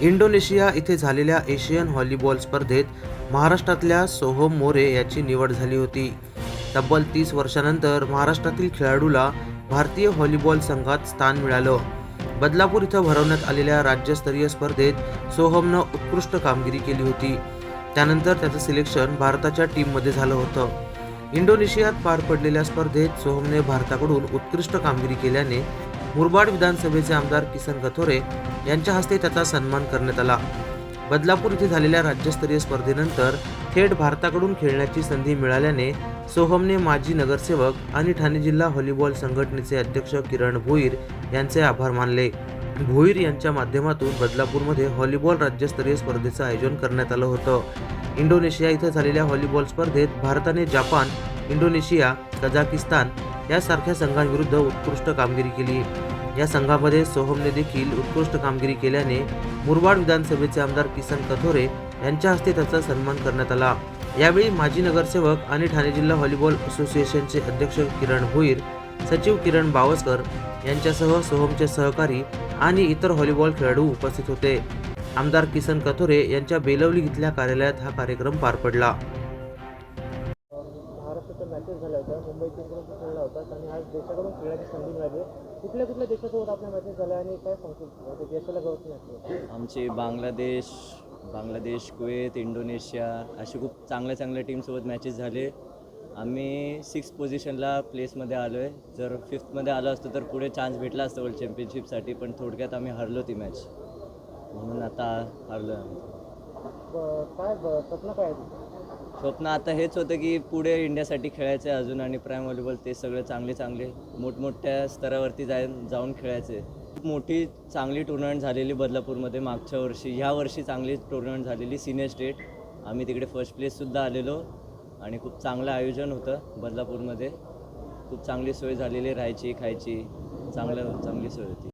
Indonesia इथे झालेल्या Asian volleyball स्पर्धेत महाराष्ट्रातल्या सोहम मोरे याची निवड झाली होती. तब्बल तीस वर्षानंतर महाराष्ट्रातील खेळाडूला भारतीय व्हॉलीबॉल संघात स्थान मिळालं. बदलापूर इथं भरवण्यात आलेल्या राज्यस्तरीय स्पर्धेत सोहमनं उत्कृष्ट कामगिरी केली होती. त्यानंतर त्याचं सिलेक्शन भारताच्या टीममध्ये झालं होतं. इंडोनेशियात पार पडलेल्या स्पर्धेत सोहमने भारताकडून उत्कृष्ट कामगिरी केल्याने मुरबाड विधानसभेचे आमदार किसन कथोरे यांच्या हस्ते त्याचा सन्मान करण्यात आला. बदलापूर इथे झालेल्या राज्यस्तरीय स्पर्धेनंतर थेट भारताकडून खेळण्याची संधी मिळाल्याने सोहमने माजी नगरसेवक आणि ठाणे जिल्हा व्हॉलीबॉल संघटनेचे अध्यक्ष किरण भोईर यांचे आभार मानले. भोईर यांच्या माध्यमातून बदलापूरमध्ये व्हॉलीबॉल राज्यस्तरीय स्पर्धेचं आयोजन करण्यात आलं होतं. इंडोनेशिया इथं झालेल्या व्हॉलीबॉल स्पर्धेत भारताने जपान इंडोनेशिया कझाकिस्तान यासारख्या संघांविरुद्ध उत्कृष्ट कामगिरी केली. या संघामध्ये सोहमने देखील उत्कृष्ट कामगिरी केल्याने मुरबाड विधानसभेचे आमदार किसन कथोरे यांच्या हस्ते त्याचा सन्मान करण्यात आला. यावेळी माजी नगरसेवक आणि ठाणे जिल्हा व्हॉलीबॉल असोसिएशनचे अध्यक्ष किरण भोईर सचिव किरण बावस्कर यांच्यासह सोहमचे सहकारी आणि इतर व्हॉलीबॉल खेळाडू उपस्थित होते. आमदार किसन कथोरे यांच्या बेलवली इथल्या कार्यालयात हा कार्यक्रम पार पडला. मॅचेस झाल्या होत्या मुंबई टीमकडून खेळला होता. आणि आज देशाकडून खेळण्याची संधी मिळाली. कुठल्या कुठल्या देशासोबत आपल्या मॅचेस झाल्या आणि काय सांगतो देशाला गवत नाही आमची बांगलादेश बांगलादेश कुवेत इंडोनेशिया अशी खूप चांगल्या चांगल्या टीमसोबत मॅचेस झाले. आम्ही सिक्स पोझिशनला प्लेसमध्ये आलो आहे जर फिफ्थमध्ये आलो असतो तर पुढे चान्स भेटला असतं वर्ल्ड चॅम्पियनशिपसाठी पण थोडक्यात आम्ही हरलो ती मॅच म्हणून आता हरलो आम्ही. काय स्वप्न काय? स्वप्न आता हेच होतं की पुढे इंडियासाठी खेळायचं आहे अजून आणि प्राईम व्हॉलीबॉल ते सगळे चांगले चांगले मोठमोठ्या स्तरावरती जाय जाऊन खेळायचे. खूप मोठी चांगली टुर्नामेंट झालेली बदलापूरमध्ये मागच्या वर्षी. ह्या वर्षी चांगली टुर्नामेंट झालेली सिनियर स्टेट. आम्ही तिकडे फर्स्ट प्लेससुद्धा आलेलो आणि खूप चांगलं आयोजन होतं बदलापूरमध्ये. खूप चांगली सोय झालेली राहायची खायची. चांगलं चांगली सोय होती.